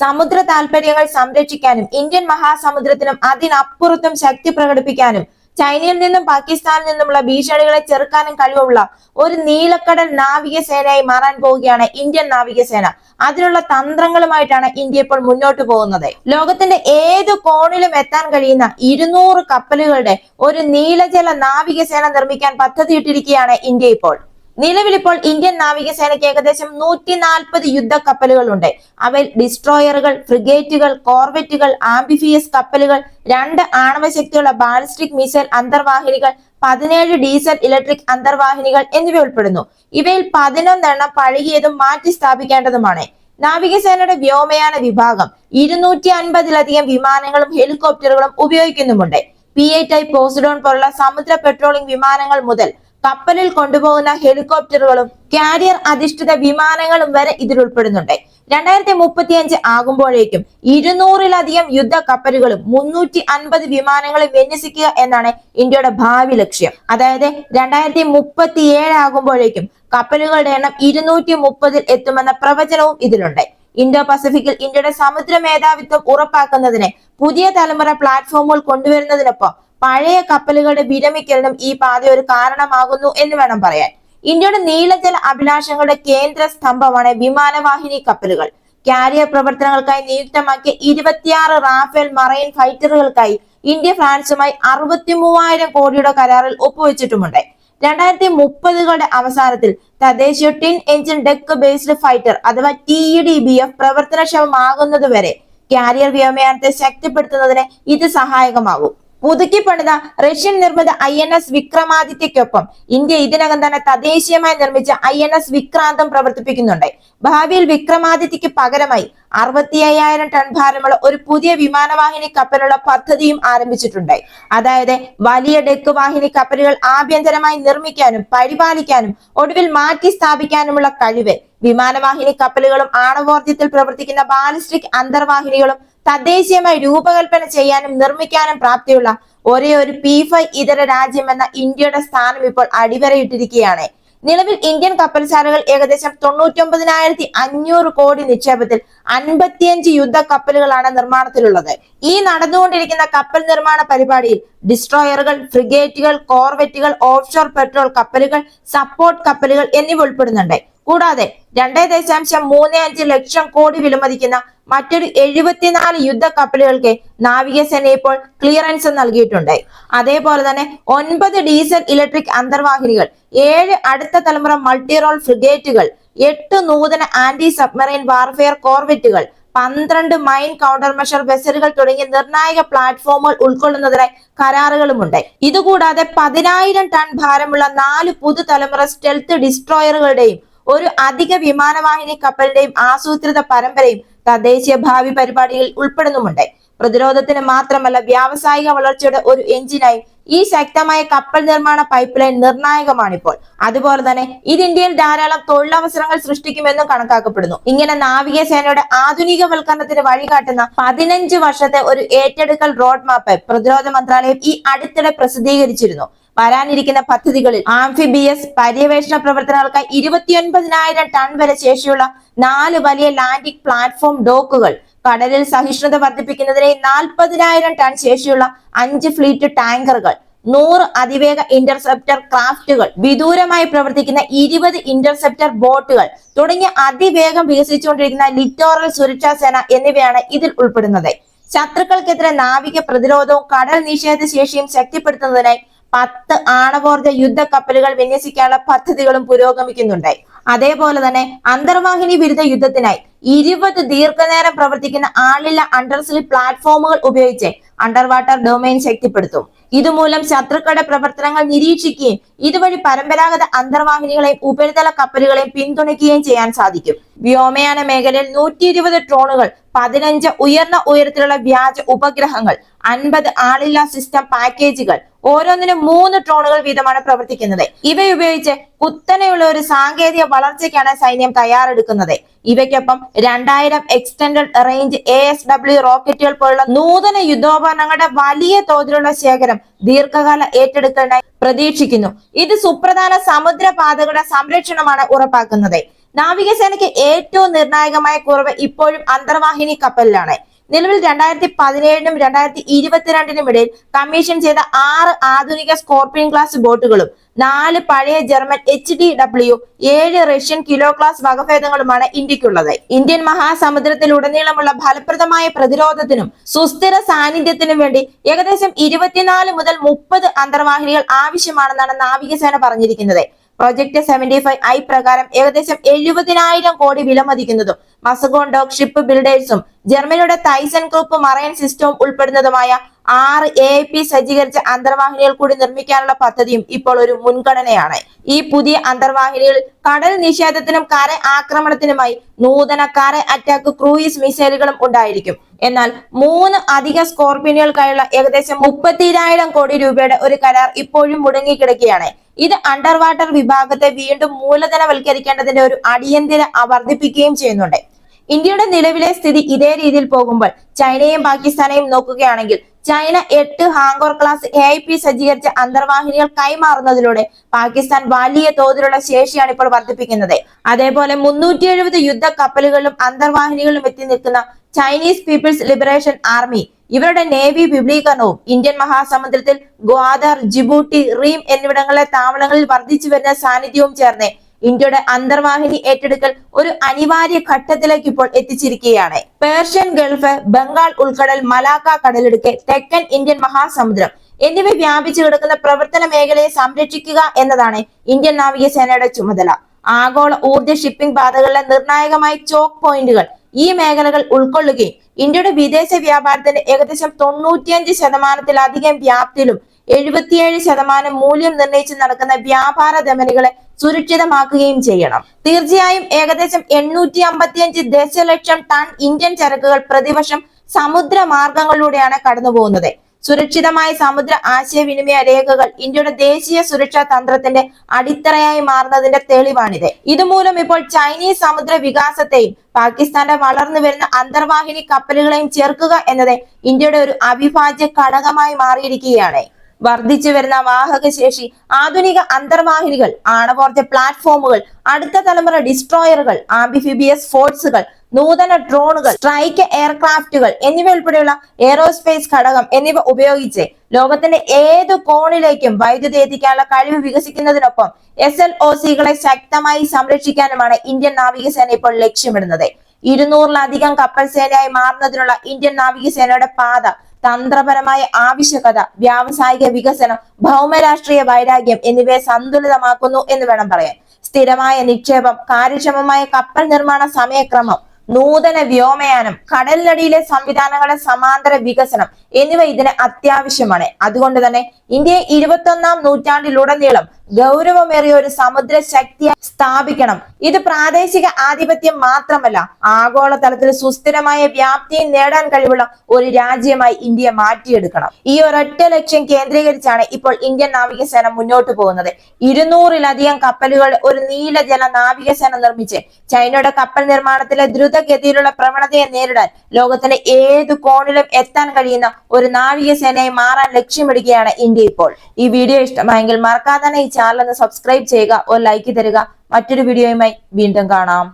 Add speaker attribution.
Speaker 1: സമുദ്ര താൽപര്യങ്ങൾ സംരക്ഷിക്കാനും ഇന്ത്യൻ മഹാസമുദ്രത്തിനും അതിനപ്പുറത്തും ശക്തി പ്രകടിപ്പിക്കാനും ചൈനയിൽ നിന്നും പാകിസ്ഥാനിൽ നിന്നുമുള്ള ഭീഷണികളെ ചെറുക്കാനും കഴിവുള്ള ഒരു നീലക്കടൽ നാവികസേനയായി മാറാൻ പോവുകയാണ് ഇന്ത്യൻ നാവികസേന അതിനുള്ള തന്ത്രങ്ങളുമായിട്ടാണ് ഇന്ത്യ ഇപ്പോൾ മുന്നോട്ട് പോകുന്നത്. ലോകത്തിന്റെ ഏത് കോണിലും എത്താൻ കഴിയുന്ന ഇരുന്നൂറ് കപ്പലുകളുടെ ഒരു നീലജല നാവികസേന നിർമ്മിക്കാൻ പദ്ധതിയിട്ടിരിക്കുകയാണ് ഇന്ത്യ ഇപ്പോൾ. നിലവിൽ ഇപ്പോൾ ഇന്ത്യൻ നാവികസേനയ്ക്ക് ഏകദേശം നൂറ്റി നാൽപ്പത് യുദ്ധ കപ്പലുകളുണ്ട് അവയിൽ ഡിസ്ട്രോയറുകൾ ഫ്രിഗേറ്റുകൾ കോർവെറ്റുകൾ ആംബിഫിയസ് കപ്പലുകൾ രണ്ട് ആണവശക്തിയുള്ള ബാലിസ്റ്റിക് മിസൈൽ അന്തർവാഹിനികൾ പതിനേഴ് ഡീസൽ ഇലക്ട്രിക് അന്തർവാഹിനികൾ എന്നിവ ഉൾപ്പെടുന്നു. ഇവയിൽ പതിനൊന്നെണ്ണം പഴകിയതും മാറ്റി സ്ഥാപിക്കേണ്ടതുമാണ്. നാവികസേനയുടെ വ്യോമയാന വിഭാഗം ഇരുന്നൂറ്റി അൻപതിലധികം വിമാനങ്ങളും ഹെലികോപ്റ്ററുകളും ഉപയോഗിക്കുന്നുമുണ്ട്. പി ഐ ടൈപ്പ് പോസിഡോൺ പോലുള്ള സമുദ്ര പെട്രോളിംഗ് വിമാനങ്ങൾ മുതൽ കപ്പലിൽ കൊണ്ടുപോകുന്ന ഹെലികോപ്റ്ററുകളും കാരിയർ അധിഷ്ഠിത വിമാനങ്ങളും വരെ ഇതിൽ ഉൾപ്പെടുന്നുണ്ട്. രണ്ടായിരത്തി മുപ്പത്തി അഞ്ച് ആകുമ്പോഴേക്കും ഇരുന്നൂറിലധികം യുദ്ധ കപ്പലുകളും മുന്നൂറ്റി അൻപത് വിമാനങ്ങളും വിന്യസിക്കുക എന്നാണ് ഇന്ത്യയുടെ ഭാവി ലക്ഷ്യം. അതായത് രണ്ടായിരത്തി മുപ്പത്തി ഏഴ് ആകുമ്പോഴേക്കും കപ്പലുകളുടെ എണ്ണം ഇരുന്നൂറ്റി മുപ്പതിൽ എത്തുമെന്ന പ്രവചനവും ഇതിലുണ്ട്. ഇന്തോ പസഫിക്കിൽ ഇന്ത്യയുടെ സമുദ്ര മേധാവിത്വം ഉറപ്പാക്കുന്നതിന് പുതിയ തലമുറ പ്ലാറ്റ്ഫോമുകൾ കൊണ്ടുവരുന്നതിനൊപ്പം പഴയ കപ്പലുകളുടെ വിരമിക്കലിനും ഈ പാത ഒരു കാരണമാകുന്നു എന്ന് വേണം പറയാൻ. ഇന്ത്യയുടെ നീലജല അഭിലാഷങ്ങളുടെ കേന്ദ്ര സ്തംഭമാണ് വിമാനവാഹിനി കപ്പലുകൾ. കാരിയർ പ്രവർത്തനങ്ങൾക്കായി നിയുക്തമാക്കിയ ഇരുപത്തിയാറ് റാഫേൽ മറൈൻ ഫൈറ്ററുകൾക്കായി ഇന്ത്യ ഫ്രാൻസുമായി അറുപത്തി മൂവായിരം കോടിയുടെ കരാറിൽ ഒപ്പുവെച്ചിട്ടുമുണ്ട്. രണ്ടായിരത്തി മുപ്പതുകളുടെ അവസാനത്തിൽ തദ്ദേശീയ twin engine deck based fighter അഥവാ T E D B F പ്രവർത്തനക്ഷമമാകുന്നതുവരെ carrier വ്യോമയാനത്തെ ശക്തിപ്പെടുത്തുന്നതിന് ഇത് സഹായകമാകും. പുതുക്കി പണിത റഷ്യൻ നിർമ്മിത ഐ എൻ എസ് വിക്രമാദിത്യക്കൊപ്പം ഇന്ത്യ ഇതിനകം തന്നെ തദ്ദേശീയമായി നിർമ്മിച്ച ഐ എൻ എസ് വിക്രാന്തം പ്രവർത്തിപ്പിക്കുന്നുണ്ട്. ഭാവിയിൽ വിക്രമാദിത്യക്ക് പകരമായി അറുപത്തി അയ്യായിരം ടൺ ഭാരമുള്ള ഒരു പുതിയ വിമാനവാഹിനി കപ്പലുള്ള പദ്ധതിയും ആരംഭിച്ചിട്ടുണ്ടായി അതായത് വലിയ ഡെക്ക് വാഹിനി കപ്പലുകൾ ആഭ്യന്തരമായി നിർമ്മിക്കാനും പരിപാലിക്കാനും ഒടുവിൽ മാറ്റി സ്ഥാപിക്കാനുമുള്ള കഴിവ്. വിമാനവാഹിനി കപ്പലുകളും ആണവോർജത്തിൽ പ്രവർത്തിക്കുന്ന ബാലിസ്റ്റിക് അന്തർവാഹിനികളും തദ്ദേശീയമായി രൂപകൽപ്പന ചെയ്യാനും നിർമ്മിക്കാനും പ്രാപ്തിയുള്ള ഒരേ ഒരു പി ഫൈവ് ഇതര രാജ്യമെന്ന ഇന്ത്യയുടെ സ്ഥാനം ഇപ്പോൾ അടിവരയിട്ടിരിക്കുകയാണ്. നിലവിൽ ഇന്ത്യൻ കപ്പൽശാലകൾ ഏകദേശം തൊണ്ണൂറ്റൊമ്പതിനായിരത്തി അഞ്ഞൂറ് കോടി നിക്ഷേപത്തിൽ അൻപത്തിയഞ്ച് യുദ്ധ കപ്പലുകളാണ് നിർമ്മാണത്തിലുള്ളത്. ഈ നടന്നുകൊണ്ടിരിക്കുന്ന കപ്പൽ നിർമ്മാണ പരിപാടിയിൽ ഡിസ്ട്രോയറുകൾ ഫ്രിഗേറ്റുകൾ കോർവെറ്റുകൾ ഓഫ്ഷോർ പെട്രോൾ കപ്പലുകൾ സപ്പോർട്ട് കപ്പലുകൾ എന്നിവ ഉൾപ്പെടുന്നുണ്ട്. കൂടാതെ രണ്ടേ ദശാംശം മൂന്ന് അഞ്ച് ലക്ഷം കോടി വിലമതിക്കുന്ന മറ്റൊരു എഴുപത്തിനാല് യുദ്ധ കപ്പലുകൾക്ക് നാവികസേന ഇപ്പോൾ ക്ലിയറൻസ് നൽകിയിട്ടുണ്ട്. അതേപോലെ തന്നെ ഒൻപത് ഡീസൽ ഇലക്ട്രിക് അന്തർവാഹിനികൾ ഏഴ് അടുത്ത തലമുറ മൾട്ടി റോൾ ഫ്രിഗേറ്റുകൾ എട്ട് നൂതന ആന്റി സബ്മറൈൻ വാർഫെയർ കോർവെറ്റുകൾ പന്ത്രണ്ട് മൈൻ കൗണ്ടർ മെഷർ വെസലുകൾ തുടങ്ങിയ നിർണായക പ്ലാറ്റ്ഫോമുകൾ ഉൾക്കൊള്ളുന്നതിനായി കരാറുകളുമുണ്ട്. ഇതുകൂടാതെ പതിനായിരം ടൺ ഭാരമുള്ള നാല് പുതുതലമുറ സ്റ്റെൽത്ത് ഡിസ്ട്രോയറുകളുടെയും ഒരു അധിക വിമാനവാഹിനി കപ്പലിന്റെയും ആസൂത്രിത പരമ്പരയും തദ്ദേശീയ ഭാവി പരിപാടിയിൽ ഉൾപ്പെടുന്നുമുണ്ട്. പ്രതിരോധത്തിന് മാത്രമല്ല വ്യാവസായിക വളർച്ചയുടെ ഒരു എഞ്ചിനായി ഈ ശക്തമായ കപ്പൽ നിർമ്മാണ പൈപ്പ് ലൈൻ നിർണായകമാണിപ്പോൾ. അതുപോലെ തന്നെ ഇത് ഇന്ത്യയിൽ ധാരാളം തൊഴിലവസരങ്ങൾ സൃഷ്ടിക്കുമെന്നും കണക്കാക്കപ്പെടുന്നു. ഇങ്ങനെ നാവികസേനയുടെ ആധുനികവൽക്കരണത്തിന് വഴികാട്ടുന്ന പതിനഞ്ച് വർഷത്തെ ഒരു ഏറ്റെടുക്കൽ റോഡ് മാപ്പ് പ്രതിരോധ മന്ത്രാലയം ഈ അടുത്തിടെ പ്രസിദ്ധീകരിച്ചിരുന്നു. വരാനിരിക്കുന്ന പദ്ധതികളിൽ ആംഫിബിയസ് പര്യവേഷണ പ്രവർത്തനങ്ങൾക്ക് ഇരുപത്തിയൊൻപതിനായിരം ടൺ വരെ ശേഷിയുള്ള നാല് വലിയ ലാൻഡിംഗ് പ്ലാറ്റ്ഫോം ഡോക്കുകൾ കടലിൽ സഹിഷ്ണുത വർദ്ധിപ്പിക്കുന്നതിനായി നാൽപ്പതിനായിരം ടൺ ശേഷിയുള്ള അഞ്ച് ഫ്ലീറ്റ് ടാങ്കറുകൾ നൂറ് അതിവേഗ ഇന്റർസെപ്റ്റർ ക്രാഫ്റ്റുകൾ വിദൂരമായി പ്രവർത്തിക്കുന്ന ഇരുപത് ഇന്റർസെപ്റ്റർ ബോട്ടുകൾ തുടങ്ങിയ അതിവേഗം വികസിച്ചുകൊണ്ടിരിക്കുന്ന ലിറ്റോറൽ സുരക്ഷാ സേന എന്നിവയാണ് ഇതിൽ ഉൾപ്പെടുന്നത്. ശത്രുക്കൾക്കെതിരെ നാവിക പ്രതിരോധവും കടൽ നിഷേധ ശേഷിയും ശക്തിപ്പെടുത്തുന്നതിനായി പത്ത് ആണവോർജ യുദ്ധ കപ്പലുകൾ വിന്യസിക്കാനുള്ള പദ്ധതികളും പുരോഗമിക്കുന്നുണ്ട്. അതേപോലെ തന്നെ അന്തർവാഹിനി വിരുദ്ധ യുദ്ധത്തിനായി ഇരുപത് ദീർഘനേരം പ്രവർത്തിക്കുന്ന ആളില്ല അണ്ടർസീ പ്ലാറ്റ്ഫോമുകൾ ഉപയോഗിച്ച് അണ്ടർ വാട്ടർ ഡൊമൈൻ ശക്തിപ്പെടുത്തും. ഇതുമൂലം ശത്രുക്കളുടെ പ്രവർത്തനങ്ങൾ നിരീക്ഷിക്കുകയും ഇതുവഴി പരമ്പരാഗത അന്തർവാഹിനികളെയും ഉപരിതല കപ്പലുകളെയും പിന്തുണയ്ക്കുകയും ചെയ്യാൻ സാധിക്കും. വ്യോമയാന മേഖലയിൽ നൂറ്റി ഇരുപത് ഡ്രോണുകൾ പതിനഞ്ച് ഉയർന്ന ഉയരത്തിലുള്ള വ്യാജ ഉപഗ്രഹങ്ങൾ അൻപത് ആളില്ലാ സിസ്റ്റം പാക്കേജുകൾ ഓരോന്നിനും മൂന്ന് ഡ്രോണുകൾ വീതമാണ് പ്രവർത്തിക്കുന്നത്. ഇവയുപയോഗിച്ച് കുത്തനെയുള്ള ഒരു സാങ്കേതിക വളർച്ചയ്ക്കാണ് സൈന്യം തയ്യാറെടുക്കുന്നത്. ഇവയ്ക്കൊപ്പം രണ്ടായിരം extended range A S W റോക്കറ്റുകൾ പോലുള്ള നൂതന യുദ്ധോപകരണങ്ങളുടെ വലിയ തോതിലുള്ള ശേഖരം ദീർഘകാല ഏറ്റെടുക്കലിനായി പ്രതീക്ഷിക്കുന്നു. ഇത് സുപ്രധാന സമുദ്രപാതകളുടെ സംരക്ഷണമാണ് ഉറപ്പാക്കുന്നത്. നാവികസേനയ്ക്ക് ഏറ്റവും നിർണായകമായ കുറവ് ഇപ്പോഴും അന്തർവാഹിനി കപ്പലിലാണ്. നിലവിൽ രണ്ടായിരത്തി പതിനേഴിനും രണ്ടായിരത്തി ഇരുപത്തിരണ്ടിനും ഇടയിൽ കമ്മീഷൻ ചെയ്ത ആറ് ആധുനിക സ്കോർപിയൻ ക്ലാസ് ബോട്ടുകളും നാല് പഴയ ജർമ്മൻ എച്ച് ഡി ഡബ്ല്യു ഏഴ് റഷ്യൻ കിലോ ക്ലാസ് വകഭേദങ്ങളുമാണ് ഇന്ത്യക്കുള്ളത്. ഇന്ത്യൻ മഹാസമുദ്രത്തിലുടനീളമുള്ള ഫലപ്രദമായ പ്രതിരോധത്തിനും സുസ്ഥിര സാന്നിധ്യത്തിനും വേണ്ടി ഏകദേശം ഇരുപത്തിനാല് മുതൽ മുപ്പത് അന്തർവാഹിനികൾ ആവശ്യമാണെന്നാണ് നാവികസേന പറഞ്ഞിരിക്കുന്നത്. പ്രൊജക്ട് സെവന്റി ഫൈവ് ഐ പ്രകാരം ഏകദേശം എഴുപതിനായിരം കോടി വിലമതിക്കുന്നതും മസഗോൺ ഡോക് ഷിപ്പ് ബിൽഡേഴ്സും ജർമ്മനിയുടെ തൈസൺ ഗ്രൂപ്പ് മറൈൻ സിസ്റ്റവും ഉൾപ്പെടുന്നതുമായ ആറ് എ പി സജ്ജീകരിച്ച അന്തർവാഹിനികൾ കൂടി നിർമ്മിക്കാനുള്ള പദ്ധതിയും ഇപ്പോൾ ഒരു മുൻഗണനയാണ്. ഈ പുതിയ അന്തർവാഹിനികൾ കടൽ നിഷേധത്തിനും കര ആക്രമണത്തിനുമായി നൂതന കര അറ്റാക്ക് ക്രൂയിസ് മിസൈലുകളും ഉണ്ടായിരിക്കും. എന്നാൽ മൂന്ന് അധിക സ്കോർപിയനുകൾക്കായുള്ള ഏകദേശം മുപ്പത്തിരായിരം കോടി രൂപയുടെ ഒരു കരാർ ഇപ്പോഴും മുടങ്ങിക്കിടക്കുകയാണ്. ഇത് അണ്ടർ വാട്ടർ വിഭാഗത്തെ വീണ്ടും മൂലധനവൽക്കരിക്കേണ്ടതിന്റെ ഒരു അടിയന്തര വർദ്ധിപ്പിക്കുകയും ചെയ്യുന്നുണ്ട്. ഇന്ത്യയുടെ നിലവിലെ സ്ഥിതി ഇതേ രീതിയിൽ പോകുമ്പോൾ ചൈനയും പാകിസ്ഥാനെയും നോക്കുകയാണെങ്കിൽ ചൈന എട്ട് Hangor class A I P സജ്ജീകരിച്ച അന്തർവാഹിനികൾ കൈമാറുന്നതിലൂടെ പാകിസ്ഥാൻ വലിയ തോതിലുള്ള ശേഷിയാണ് ഇപ്പോൾ വർദ്ധിപ്പിക്കുന്നത്. അതേപോലെ മുന്നൂറ്റി എഴുപത് യുദ്ധ കപ്പലുകളിലും അന്തർവാഹിനികളിലും എത്തി നിൽക്കുന്ന ചൈനീസ് പീപ്പിൾസ് ലിബറേഷൻ ആർമി ഇവരുടെ നേവി വിപുലീകരണവും ഇന്ത്യൻ മഹാസമുദ്രത്തിൽ ഗ്വാദർ ജിബൂട്ടി റീം എന്നിവിടങ്ങളിലെ താവളങ്ങളിൽ വർദ്ധിച്ചു വരുന്ന സാന്നിധ്യവും ചേർന്ന് ഇന്ത്യയുടെ അന്തർവാഹിനി ഏറ്റെടുക്കൽ ഒരു അനിവാര്യ ഘട്ടത്തിലേക്ക് ഇപ്പോൾ എത്തിച്ചിരിക്കുകയാണ്. പേർഷ്യൻ ഗൾഫ് ബംഗാൾ ഉൾക്കടൽ മലാക്ക കടലിടുക്ക് തെക്കൻ ഇന്ത്യൻ മഹാസമുദ്രം എന്നിവ വ്യാപിച്ചു കിടക്കുന്ന പ്രവർത്തന മേഖലയെ സംരക്ഷിക്കുക എന്നതാണ് ഇന്ത്യൻ നാവികസേനയുടെ ചുമതല. ആഗോള ഊർജ ഷിപ്പിംഗ് പാതകളിലെ നിർണായകമായ ചോക്ക് പോയിന്റുകൾ ഈ മേഖലകൾ ഉൾക്കൊള്ളുകയും ഇന്ത്യയുടെ വിദേശ വ്യാപാരത്തിന്റെ ഏകദേശം തൊണ്ണൂറ്റിയഞ്ച് ശതമാനത്തിലധികം വ്യാപ്തിയിലും എഴുപത്തിയേഴ് ശതമാനം മൂല്യം നിർണയിച്ച് നടക്കുന്ന വ്യാപാര ധമനികളെ സുരക്ഷിതമാക്കുകയും ചെയ്യണം. തീർച്ചയായും ഏകദേശം എണ്ണൂറ്റി അമ്പത്തിയഞ്ച് ദശലക്ഷം ടൺ ഇന്ത്യൻ ചരക്കുകൾ പ്രതിവർഷം സമുദ്ര മാർഗങ്ങളിലൂടെയാണ് കടന്നു പോകുന്നത് സുരക്ഷിതമായ സമുദ്ര ആശയവിനിമയ രേഖകൾ ഇന്ത്യയുടെ ദേശീയ സുരക്ഷാ തന്ത്രത്തിന്റെ അടിത്തറയായി മാറുന്നതിന്റെ തെളിവാണിത്. ഇതുമൂലം ഇപ്പോൾ ചൈനീസ് സമുദ്ര വികാസത്തെയും പാകിസ്ഥാന്റെ വളർന്നു വരുന്ന അന്തർവാഹിനി കപ്പലുകളെയും ചേർക്കുക എന്നത് ഇന്ത്യയുടെ ഒരു അവിഭാജ്യ ഘടകമായി മാറിയിരിക്കുകയാണ്. വർദ്ധിച്ചു വരുന്ന വാഹക ശേഷി ആധുനിക അന്തർവാഹിനികൾ ആണവോർജ പ്ലാറ്റ്ഫോമുകൾ അടുത്ത തലമുറ ഡിസ്ട്രോയറുകൾ ആംബിഫിബിയസ് ഫോഴ്സുകൾ നൂതന ഡ്രോണുകൾ സ്ട്രൈക്ക് എയർക്രാഫ്റ്റുകൾ എന്നിവ ഉൾപ്പെടെയുള്ള എയറോസ്പേസ് ഘടകം എന്നിവ ഉപയോഗിച്ച് ലോകത്തിന്റെ ഏത് കോണിലേക്കും വൈദ്യുതി എത്തിക്കാനുള്ള കഴിവ് വികസിക്കുന്നതിനൊപ്പം എസ് എൽ ഒ സികളെ ശക്തമായി സംരക്ഷിക്കാനുമാണ് ഇന്ത്യൻ നാവികസേന ഇപ്പോൾ ലക്ഷ്യമിടുന്നത്. ഇരുന്നൂറിലധികം കപ്പൽ സേനയായി മാറുന്നതിനുള്ള ഇന്ത്യൻ നാവികസേനയുടെ പാത തന്ത്രപരമായ ആവശ്യകത വ്യാവസായിക വികസനം ഭൗമരാഷ്ട്രീയ വൈരാഗ്യം എന്നിവയെ സന്തുലിതമാക്കുന്നു എന്ന് വേണം പറയാൻ. സ്ഥിരമായ നിക്ഷേപം കാര്യക്ഷമമായ കപ്പൽ നിർമ്മാണ സമയക്രമം നൂതന വ്യോമയാനം കടലിനടിയിലെ സംവിധാനങ്ങളുടെ സമാന്തര വികസനം എന്നിവ ഇതിന് അത്യാവശ്യമാണ്. അതുകൊണ്ട് തന്നെ ഇന്ത്യയെ ഇരുപത്തൊന്നാം നൂറ്റാണ്ടിലുടനീളം ഗൗരവമേറിയ ഒരു സമുദ്ര ശക്തി സ്ഥാപിക്കണം. ഇത് പ്രാദേശിക ആധിപത്യം മാത്രമല്ല ആഗോളതലത്തിൽ സുസ്ഥിരമായ വ്യാപ്തിയും നേടാൻ കഴിവുള്ള ഒരു രാജ്യമായി ഇന്ത്യ മാറ്റിയെടുക്കണം. ഈ ഒരൊറ്റ ലക്ഷ്യം കേന്ദ്രീകരിച്ചാണ് ഇപ്പോൾ ഇന്ത്യൻ നാവികസേന മുന്നോട്ട് പോകുന്നത്. ഇരുന്നൂറിലധികം കപ്പലുകൾ ഒരു നീലജല നാവികസേന നിർമ്മിച്ച് ചൈനയുടെ കപ്പൽ നിർമ്മാണത്തിലെ ദ്രുതഗതിയിലുള്ള പ്രവണതയെ നേരിടാൻ ലോകത്തിന്റെ ഏത് കോണിലും എത്താൻ കഴിയുന്ന ഒരു നാവികസേനയായി മാറാൻ ലക്ഷ്യമിടുകയാണ് ഇന്ത്യ ഇപ്പോൾ. ഈ വീഡിയോ ഇഷ്ടമായെങ്കിൽ മറക്കാതെ തന്നെ ചാനൽ ഒന്ന് സബ്സ്ക്രൈബ് ചെയ്യുക ഒരു ലൈക്ക് തരിക. മറ്റൊരു വീഡിയോയുമായി വീണ്ടും കാണാം.